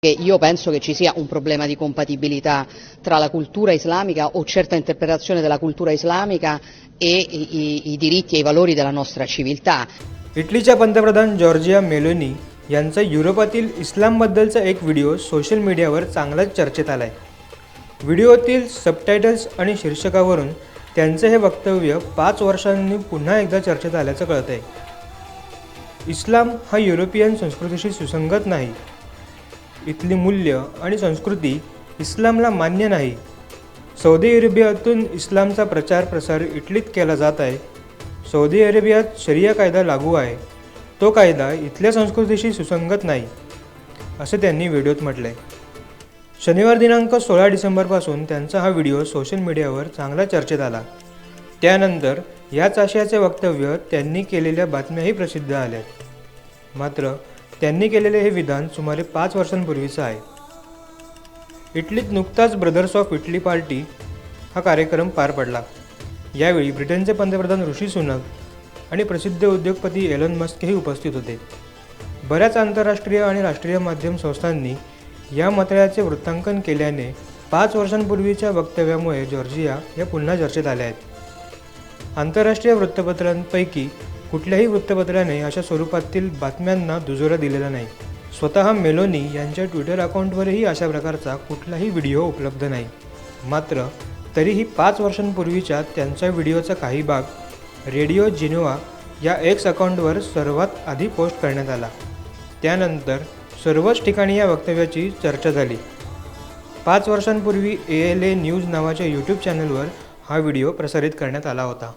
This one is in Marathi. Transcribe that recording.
io penso che ci sia un problema di compatibilità tra la cultura islamica o certa interpretazione della cultura islamica e i, i- i diritti e i valori della nostra civiltà. इटलीच्या पंतप्रधान जॉर्जिया मेलोनी यांचा युरोपातील इस्लामबद्दलचा एक व्हिडिओ सोशल मीडियावर चांगलाच चर्चेत आला आहे व्हिडिओतील सबटायटल्स आणि शीर्षकावरून त्यांचं हे वक्तव्य पाच वर्षांनी पुन्हा एकदा चर्चेत आल्याचं कळत आहे इस्लाम हा युरोपियन संस्कृतीशी सुसंगत नाही इथली मूल्य आणि संस्कृती इस्लामला मान्य नाही. सौदी अरेबियातून इस्लामचा प्रचार प्रसार इटलीत केला जात आहे. सौदी अरेबियात शरिया कायदा लागू आहे. तो कायदा इथल्या संस्कृतीशी सुसंगत नाही असे त्यांनी व्हिडिओत म्हटले शनिवार दिनांक सोळा डिसेंबरपासून त्यांचा हा व्हिडिओ सोशल मीडियावर चांगला चर्चेत आला. त्यानंतर याच आशयाचे वक्तव्य त्यांनी केलेल्या बातम्याही प्रसिद्ध आल्यात. मात्र त्यांनी केलेले हे विधान सुमारे पाच वर्षांपूर्वीचं आहे. इटलीत नुकताच ब्रदर्स ऑफ इटली पार्टी हा कार्यक्रम पार पडला. यावेळी ब्रिटनचे पंतप्रधान ऋषी सुनक आणि प्रसिद्ध उद्योगपती एलन मस्कही उपस्थित होते. बऱ्याच आंतरराष्ट्रीय आणि राष्ट्रीय माध्यम संस्थांनी या मतळ्याचे वृत्तांकन केल्याने पाच वर्षांपूर्वीच्या वक्तव्यामुळे जॉर्जिया या पुन्हा चर्चेत आल्या आहेत. आंतरराष्ट्रीय वृत्तपत्रांपैकी कुठल्याही वृत्तपत्राने अशा स्वरूपातील बातम्यांना दुजोरा दिलेला नाही. स्वतः मेलोनी यांच्या ट्विटर अकाउंटवरही अशा प्रकारचा कुठलाही व्हिडिओ उपलब्ध नाही. मात्र तरीही पाच वर्षांपूर्वीच्या त्यांच्या व्हिडिओचा काही भाग रेडिओ जिनोवा या एक्स अकाउंटवर सर्वात आधी पोस्ट करण्यात आला. त्यानंतर सर्वच ठिकाणी या वक्तव्याची चर्चा झाली. पाच वर्षांपूर्वी ए एल ए न्यूज नावाच्या यूट्यूब चॅनलवर हा व्हिडिओ प्रसारित करण्यात आला होता.